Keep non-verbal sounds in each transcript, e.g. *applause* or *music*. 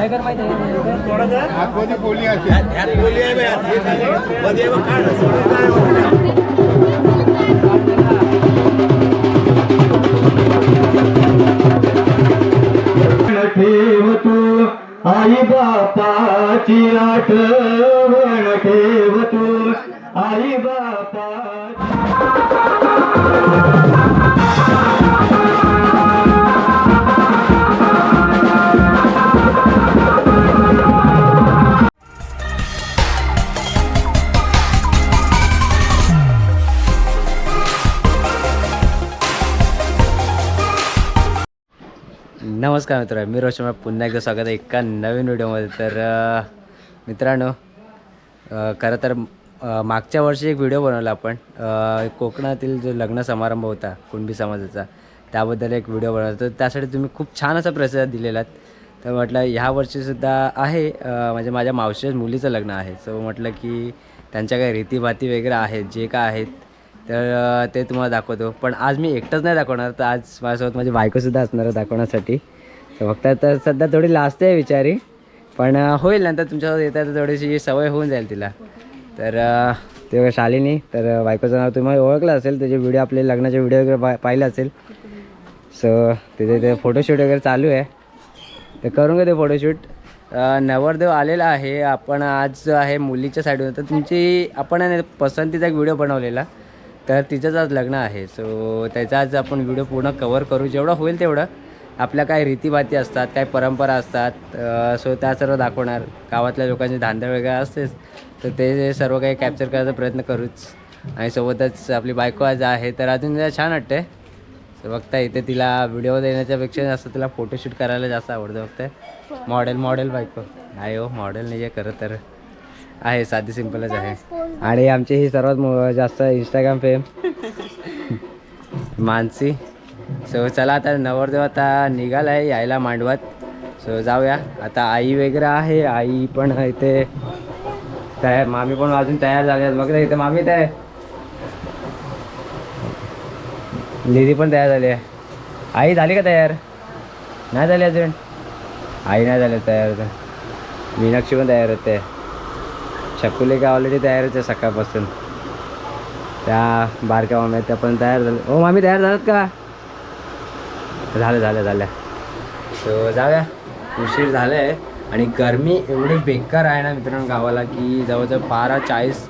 आतमध्ये बोली बोली आहे? मध्ये? ठेव तू आई बापाची आठवण ठेव तू आई बापा नमस्कार मित्र मी रोशन पुन्हा एकदा स्वागत आहे एका नवीन व्हिडिओमध्ये. तर मित्रांनो खरं तर मागच्या वर्षी एक व्हिडिओ बनवला आपण. कोकणातील जो लग्न समारंभ होता कुणबी समाजाचा त्याबद्दल एक व्हिडिओ बनवला. तर त्यासाठी तुम्ही खूप छान असा प्रतिसाद दिलेला तर म्हटलं ह्या वर्षीसुद्धा आहे म्हणजे माझ्या मावशीच्या मुलीचं लग्न आहे. सो म्हटलं की त्यांच्या काही रीतीभाती वगैरे आहेत जे काय आहेत तर ते तुम्हाला दाखवतो. पण आज मी एकटंच नाही दाखवणार. तर आज माझ्यासोबत माझी बायकोसुद्धा असणार दाखवण्यासाठी. फक्त तर सध्या थोडी लास्ट आहे विचारी पण होईल नंतर तुमच्यासोबत येता तर थोडीशी सवय होऊन जाईल तिला. तर ते शालिनी तर बायकोचं नाव तुम्ही ओळखलं असेल त्याचे व्हिडिओ आपले लग्नाचे व्हिडिओ वगैरे पा पाहिलं असेल. सो तिथे ते फोटोशूट वगैरे चालू आहे. तर करून घे ते फोटोशूट नवरदेव आलेला आहे. आपण आज जो आहे मुलीच्या साईडून तर तुमची आपण आहे पसंतीचा एक व्हिडिओ बनवलेला. तर तिचंच आज लग्न आहे. सो त्याचा आज आपण व्हिडिओ पूर्ण कवर करू. जेवढा होईल तेवढं. आपल्या काय रीतीभाती असतात काय परंपरा असतात सो त्या सर्व दाखवणार. गावातल्या लोकांची धांदळ वगैरे असतेच तर ते सर्व काही कॅप्चर करायचा प्रयत्न करूच. आणि सोबतच आपली बायको आज आहे तर अजून छान वाटते तर बघता इथे तिला व्हिडिओ देण्याच्यापेक्षा जास्त तिला फोटोशूट करायला जास्त आवडतं बघताय. मॉडेल मॉडेल बायको. आहे हो मॉडेल नाही आहे खरं तर. आहे साधी सिंपलच आहे. आणि आमची ही सर्वात मो- जास्त इंस्टाग्राम फेम मानसी. सो चला आता नवरदेव आता निघाला आहे यायला मांडवात. सो जाऊया. आता आई वगैरे आहे. आई पण इथे तयार. मामी पण अजून तयार झाले आहेत. बघ इथे मामी तयार लिदी पण तयार झाली आहे. आई झाली का तयार? नाही झाली अजून? आई नाही झाली तयार तर मीनाक्षी पण तयार होते. छकुली का ऑलरेडी तयार होते सकाळपासून. त्या बारक्या माम्या त्या पण तयार झाल्या. हो मामी तयार झालात का? झालं झालं झालं. सो जाऊया. उशीर झालं आहे आणि गरमी एवढी बेकार आहे ना मित्रांनो गावाला की जवळजवळ बारा चाळीस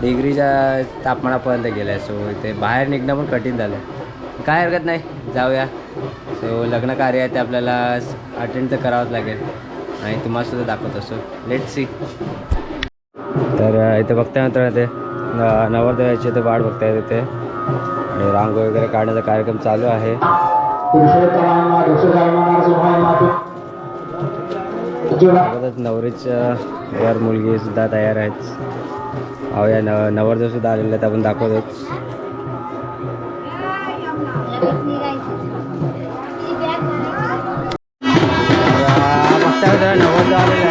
डिग्रीच्या तापमानापर्यंत गेलं आहे सो इथे बाहेर निघणं पण कठीण झालं आहे काय हरकत नाही. जाऊया. सो लग्न कार्य आहे ते आपल्याला अटेंड तर करावंच लागेल. आणि तुम्हाला सुद्धा दाखवत. असो लेट सी तर इथे बघताय मित्र ते न- नवरदेवाची इथे वाट बघताय तिथे. आणि रांगोळी वगैरे काढण्याचा कार्यक्रम चालू आहे. नवरीच्या वर मुलगी सुद्धा तयार आहेत. अहो या न नवरदेव सुद्धा आलेले आहेत आपण दाखवतोच. नवरदेव आलेला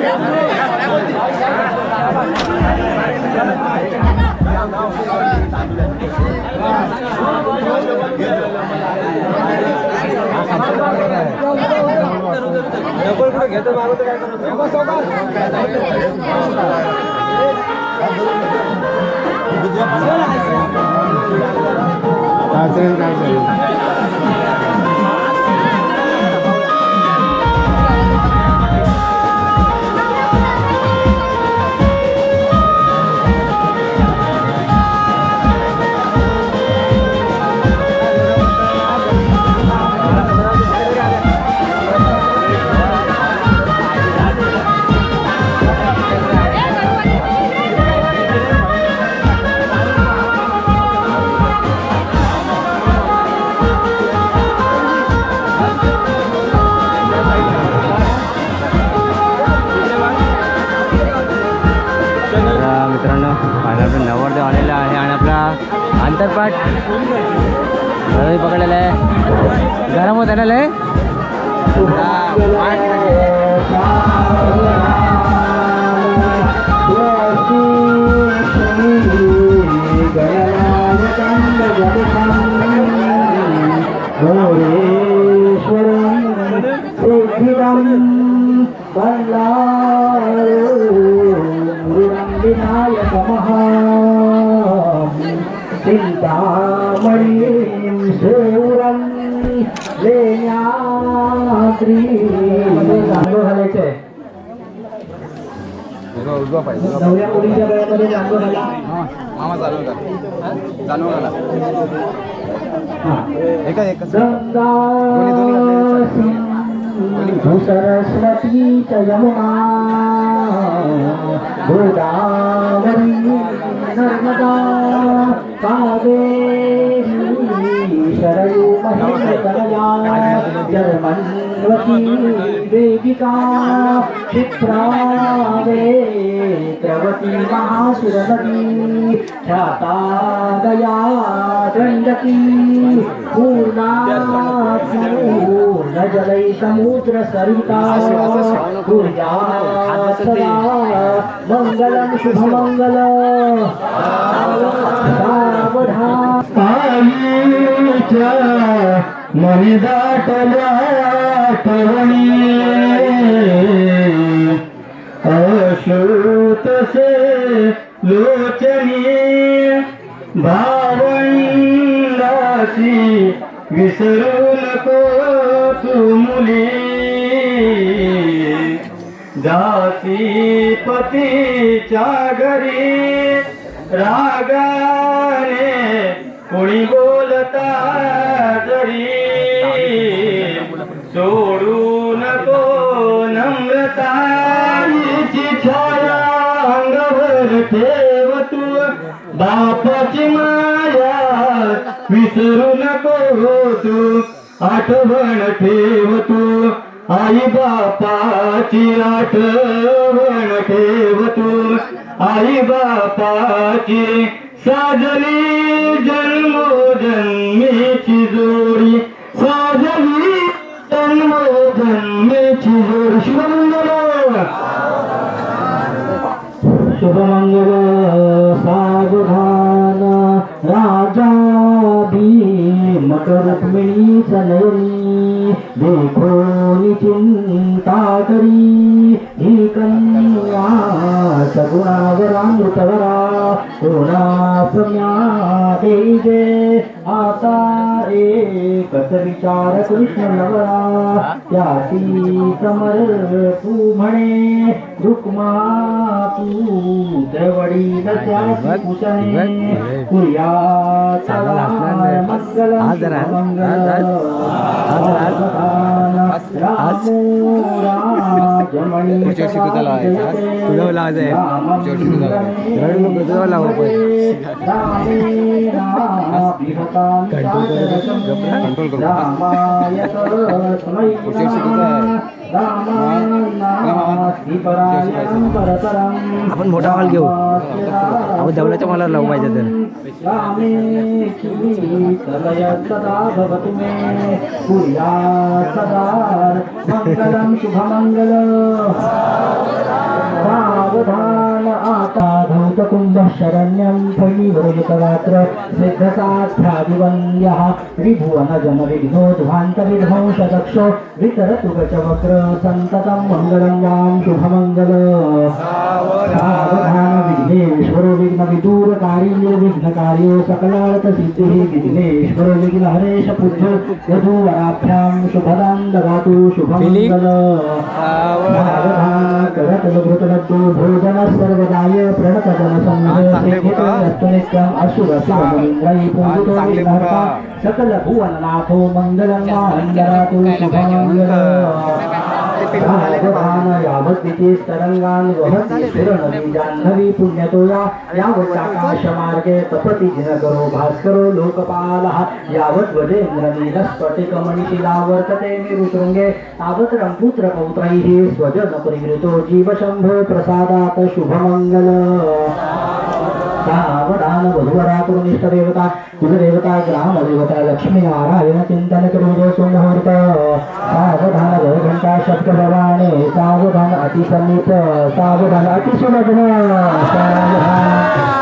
जाऊ तिकडे ह्यात बोली आहे बे, ह्यात हे काय? Shurum Siddhidam Vallarum Siddhamariyam Shurum Lenyadriyam उजवा पाहिजे वेळेमध्ये जांभूळ घाला मामा चालू का चालू करा एका एक सरस्वती च यमुना गोदावरी नर्मदा कावेरी शरयू महेन्द्रकलया जर्मन्वती वेदिका क्षिप्रावेत्रवती महासुरनदी ख्याता दया दण्डकी पूर्णा पूर्णजलै समुद्र सरिता पूजा सदा मङ्गलं शुभमङ्गल सावधानीच्या मनी दाटल्या आठवणी. अश्रुतसे लोचनी भावंडाची विसरू नको तू मुली. दासी पतीच्या घरी रागाने कोणी बोलता जरी. सोडू नको नम्रताची छाया अंगावर ठेव तू. बापाची माया विसरू नको तू. आठवण ठेव तू. आई बापाची आठवण ठेव तू. आई बापाची साजली जन्मोजन्मीची जोड. शुभमंगल सावधान राजा भीमक रुक्मिणी सनयनी देखो चिंता करी ही कन्या सगुणावरामृतवरा कोणा सम्या दे आता रे एकच विचार कृष्ण नवरा. त्याची समर तू म्हणे रुक्मा तू कुर्या चांगलं नाचणार नाही. आज आज, तुझा लावायचा, आहे. तुझा लावायचा. रडू नको, लावू कंट्रोल करू. तुझा आपण मोठा हॉल घेऊ आपण देवळाच्या मला लावू पाहिजे तर सदा शुभमंगल सावधान आता धौतकुंभ शरण्यं फणिवरुजितगात्र सिद्धसाध्यादिवन्द्यः त्रिभुवन जन विघ्नोद्भान्त विध्वंसदक्षो वितरतु गजवक्र सन्ततं मङ्गलं वां शुभमङ्गल। विघ्नेश्वरो विघ्नविदूरकार्यो विघ्नकार्यो सकलार्थसिद्धिः विघ्नेश्वरो विघ्नहरेश पूज्यो यदुवराभ्यां शुभदां ददातु शुभमङ्गल। सावधान करत लघुतलड्डू भोजन सर्वदाय प्रणत सकल भुवननाथो मङ्गलं माञ्जरातु शुभमङ्गल सावधान यावद्विती तरंगान् वहति सुरनदी जाह्नवी पुण्यतोया यावत् आकाशमार्गे तपति दिनकरो भास्करो लोकपालः यावत् वजेन्द्रनीलस्फटिकमणिशिला वर्तते निरुशृङ्गे तावत् रङ्पुत्रपौत्रैः स्वजनपरिवृतो जीवशम्भो प्रसादात् शुभमङ्गल सावधान वधुवरातुनिष्ठ देवता कुलदेवता ग्रामदेवता लक्ष्मीनारायण चिंतन करो सुमुहूर्त। सावधान घंटा शब्द भवाने सावधान अतिसमीप सावधान अतिसुलग्न सावधान।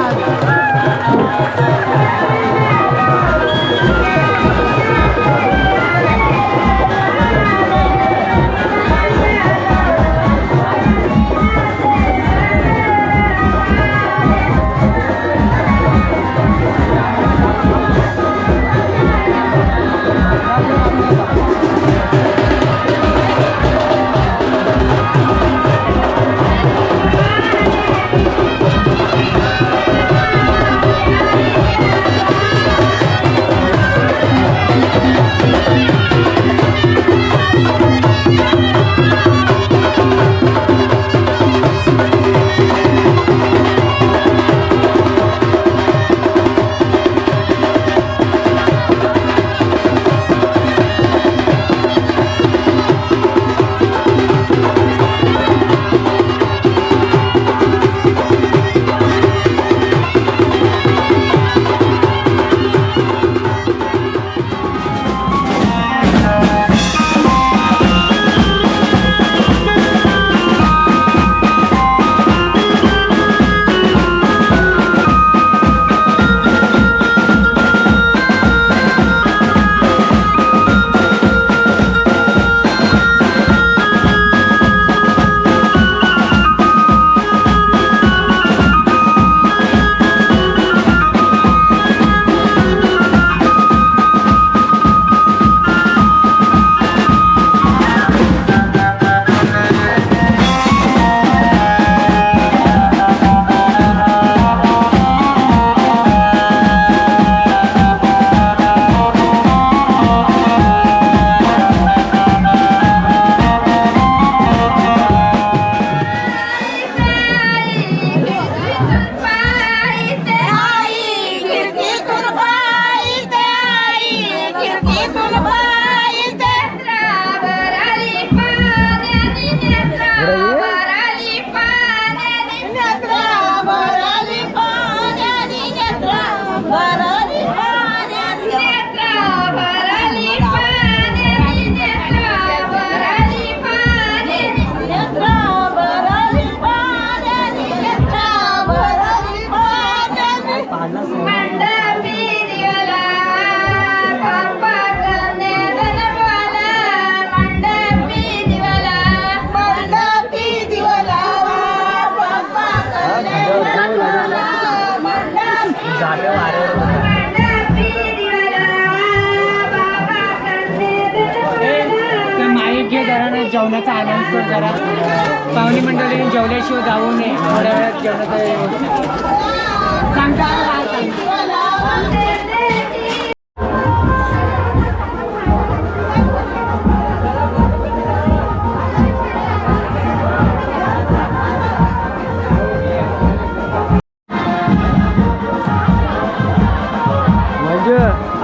मंडळीने जाऊ नये. थोड्या वेळात जेवणाचा सांगता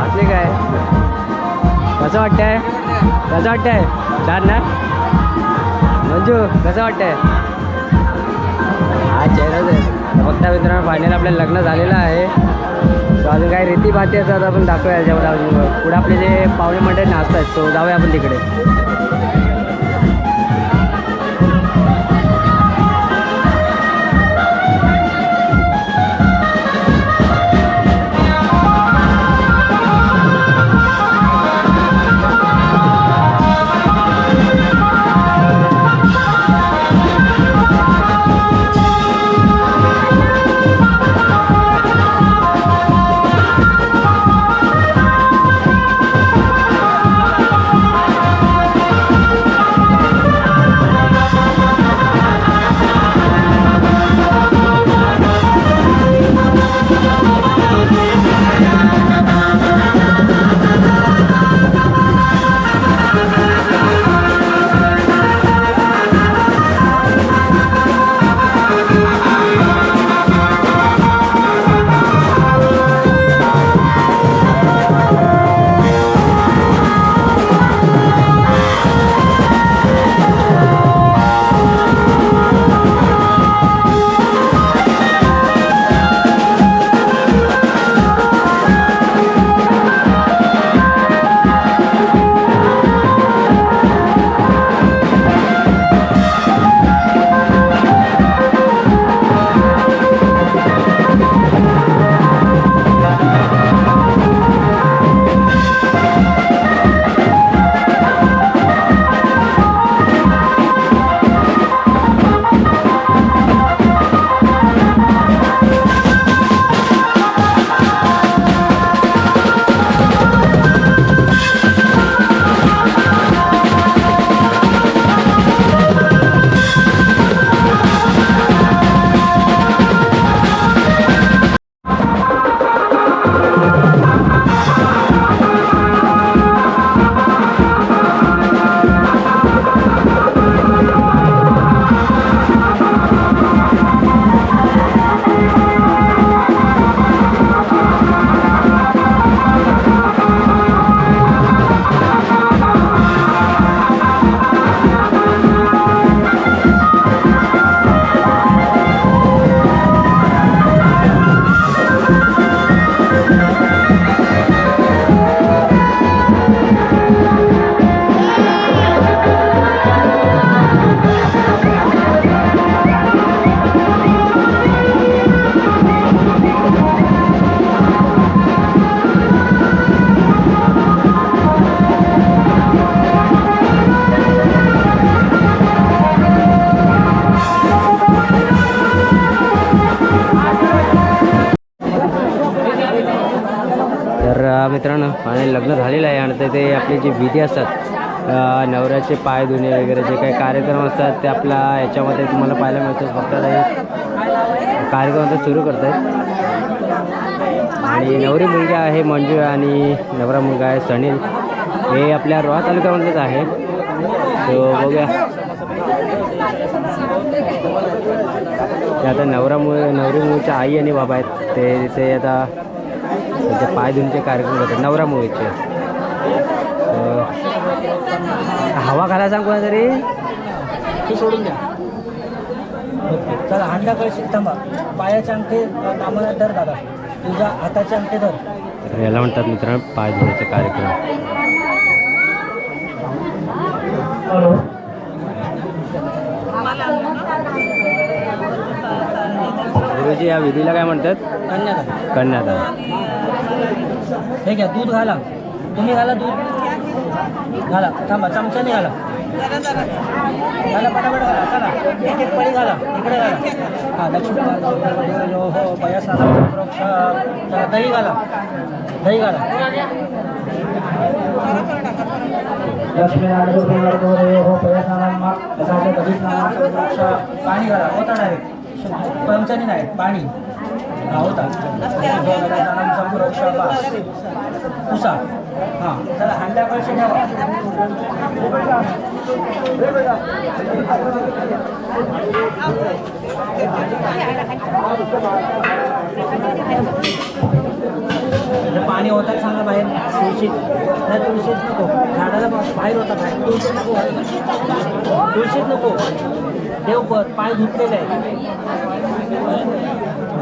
असले काय? कसं वाटतंय? कसं वाटतंय? छान ना? मंजू कसं वाटतंय? हा चेहराच आहे. फक्त मित्रांनो फायनल आपलं लग्न झालेलं आहे. अजून काही रीती बाती असतात आपण दाखवूया याच्यामध्ये अजून. पुढे आपले जे पाहुणे मंडळी नाचतात सो जाऊया आपण तिकडे. आणि लग्न झालेलं आहे आणि ते आपले जे विधी असतात नवऱ्याचे पाय धुणे वगैरे जे काही कार्यक्रम असतात ते आपला याच्यामध्ये तुम्हाला पाहायला मिळतात फक्त हे कार्यक्रम आता सुरू करत आहेत आणि नवरी मुलगी आहे मंजू आणि नवरा मुलगा आहे सनील. हे आपल्या रोहा तालुक्यामधलेच आहे. सो बघूया. ते आता नवरा मुळ नवरी मुलीच्या आई आणि बाबा आहेत. ते ते आता त्यांचे पाय धुण्याचे कार्यक्रम करतात नवरा मुलीचे. हवा घाला सांग कोणातरी ते सोडून द्या. चला अंडा कळशी थांबा. पायाचे अंगठे कामाला धर दादा. तुझ्या हाताचे अंगठे धर. याला म्हणतात मित्रांनो पाय धुण्याचे कार्यक्रम. हॅलो. गुरुजी या विधीला काय म्हणतात? कन्यादान. कन्यादान. हे घ्या दूध घाला तुम्ही घाला दूध घाला थांबा चमच्याने घाला घाला पटापट घाला चला एक एक पळी घाला इकडे घाला हा लक्ष्मी हो पया चला दही घाला दही घाला लक्ष्मीनारायणदेवो पाणी घाला होता डायरेक्ट पंचानी नाही पाणी पुसा. हां. चला हांड्या कळशी ठेवा पाणी होतात सांगा बाहेर. तुळशीत. नाही तुळशीत नको. झाडाला बाहेर होता बाहेर. तुळशीत नको. तुळशीत नको. देव पाय धुतलेले आहे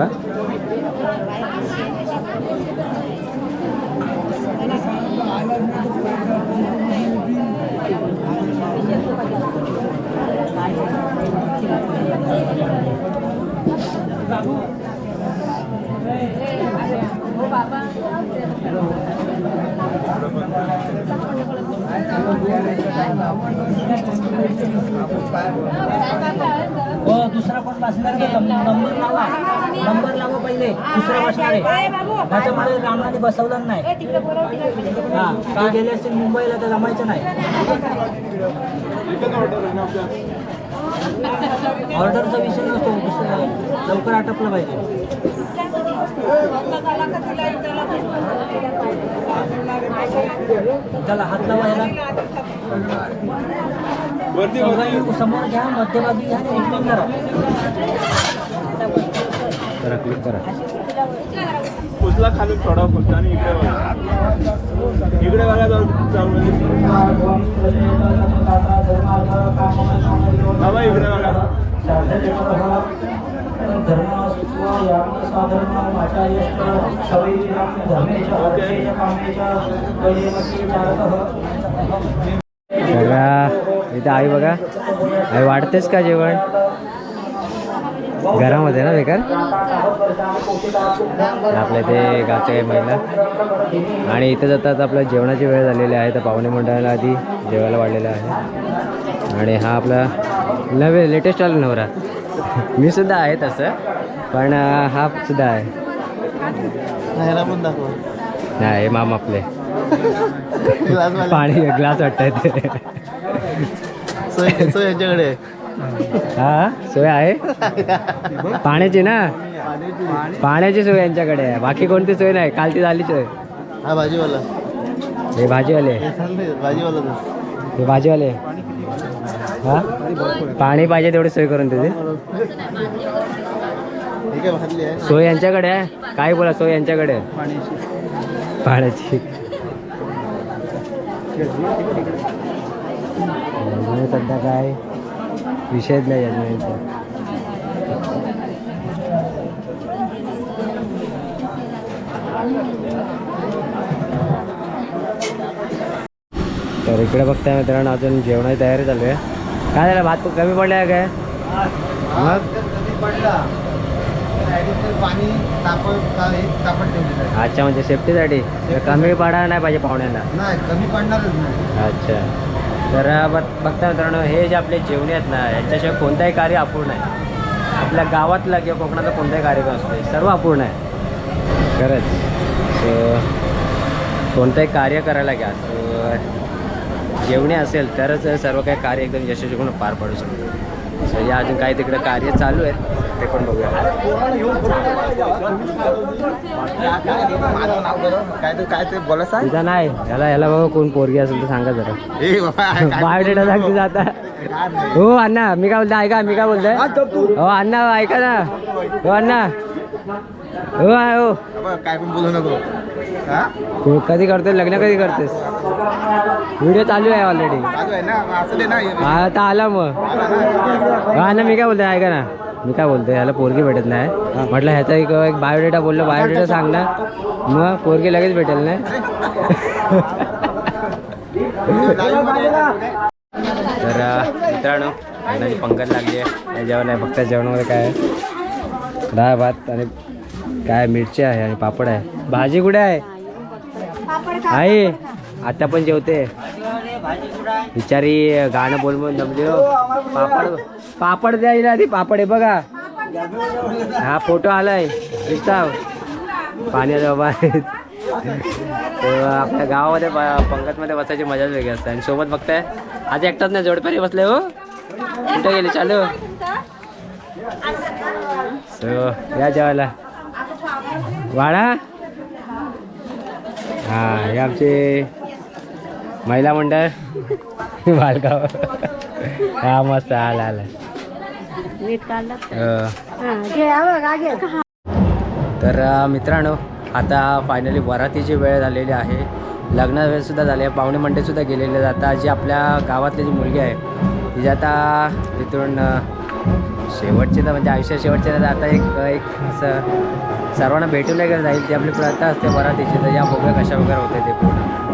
का हो दुसरा कोण बसणार का नंबर लावा पहिले दुसरा बसणार आहे त्याच्यामध्ये रामनाने बसवलं नाही. हा का गेले असतील मुंबईला तर जमायचं नाही. ऑर्डरचा विषय नसतो दुसरं लवकर आटपलं पाहिजे. त्याला हात लावा याला चौघांनी समोर घ्या मध्यभागी घ्या उचलून धरा करा क्लिक करा. उचला खाली थोडा फक्त आणि इकडे बघा. इकडे बघा जाऊ बाबा इकडे बघा. अं, इथं आई बघा. आई वाढतेच का जेवण? घरामध्ये ना बेकार? आपल्या इथे गावच्या काही महिला. आणि इथं जातात आपल्या जेवणाची वेळ झालेली आहे. तर पाहुणे मंडळाला आधी जेवायला वाढलेलं आहे. आणि हा आपला नवे लेटेस्ट आला नवरा. मी सुद्धा आहे तसं. पण हा सुद्धा आहे. ह्याला पण दाखवा. नाही माम आपले. *laughs* पाणी ग्लास वाटतंय ते. सोय सोय यांच्याकडे. हा सोय आहे? पाण्याची ना? पाण्याची सोय यांच्याकडे आहे. बाकी कोणती सोय नाही. काल ती झाली सोय हा भाजीवाला. हे भाजीवाले. भाजीवाला हे भाजीवाले. हा? पाणी पाहिजे तेवढी सोय करून आहे सोय यांच्याकडे आहे? काय बोला सोय यांच्याकडे पाण्याची. सध्या काय? विषयच नाही अजून तर इकडे बघताय मित्रांनो अजून जेवणाची तयारी चालू आहे. काय झालं भात कमी पडलाय काय? मग अच्छा म्हणजे सेफ्टीसाठी कमी पडा नाही पाहिजे पाहुण्यांना. नाही कमी पडणारच नाही. अच्छा. तर बघ- बघता मित्रांनो हे जे आपले जेवणे आहेत ना याच्याशिवाय कोणताही कार्य अपूर्ण आहे आपल्या गावातला किंवा कोकणाचा कोणताही कार्यक्रम असतो सर्व अपूर्ण आहे. खरंच. सो कोणतंही कार्य करायला घ्या. सो जेवणे असेल तरच सर्व काही कार्य एकदम यशस्वीपणे पार पाडू शकतो. सो या अजून काही तिकडं कार्य चालू आहेत. ते पण बघूया. माझं नाव बरं काय ते काय ते बोला सांग नाही याला याला बाबा कोण पोरगी असेल तर सांगा जरा. ए बाबा *laughs* बायोडेटा सांगते जाता हो अण्णा मी काय बोलतोय? ऐका मी काय बोलतोय? हो अण्णा ऐका ना. हो अण्णा. हो आहे हो. काय पण बोलू नको. हा? तू कधी करतोय लग्न कधी करतेस व्हिडिओ चालू आहे ऑलरेडी चालू आहे ना मग असू दे ना. हा आता आला मग. हा ना मी काय बोलतोय? ऐका ना. मी काय बोलतोय ह्याला पोरगी भेटत नाही. म्हटलं ह्याचा एक एक बायोडेटा बोललो बायोडेटा सांग ना. मग पोरगी लगेच भेटेल ना. तर मित्रांनो लग्नाची पंगत लागली आहे. जेवण आहे? फक्त जेवणामध्ये काय आहे? डाळ भात आणि काय मिरची आहे आणि पापड आहे. भाजी कुठे आहे? आई. आता पण जेवते. बिचारी गाणं बोल बोल दमली हो. पापड पापड द्यायला आधी पापड आहे बघा. हा फोटो आलाय. दिसता पाण्याचा बाबा आपल्या गावामध्ये पंगतमध्ये बसायची मजाच वेगळी असते. आणि सोबत बघताय आज एकटाच नाही जोडप्याने बसले हो. कुठे गेले? चालू. या जेवायला. वाडा? हा हे आमचे महिला मंडळ? बालगाव. हा मस्त आला आला. अं, तर मित्रांनो आता फायनली वरातीची वेळ झालेली आहे. लग्न वेळ सुद्धा झाली आहे. पाहुणे मंडळी सुद्धा गेलेले. आता जी आपल्या गावातली जी मुलगी आहे तिची आता तिथून शेवटची तर म्हणजे आयुष्य शेवटचे तर आता एक एक असं सर्वांना भेटून वगैरे जाईल ती आपली प्रथा असते वरातीची. तर या बघूया कशा वगैरे होते ते पूर्ण.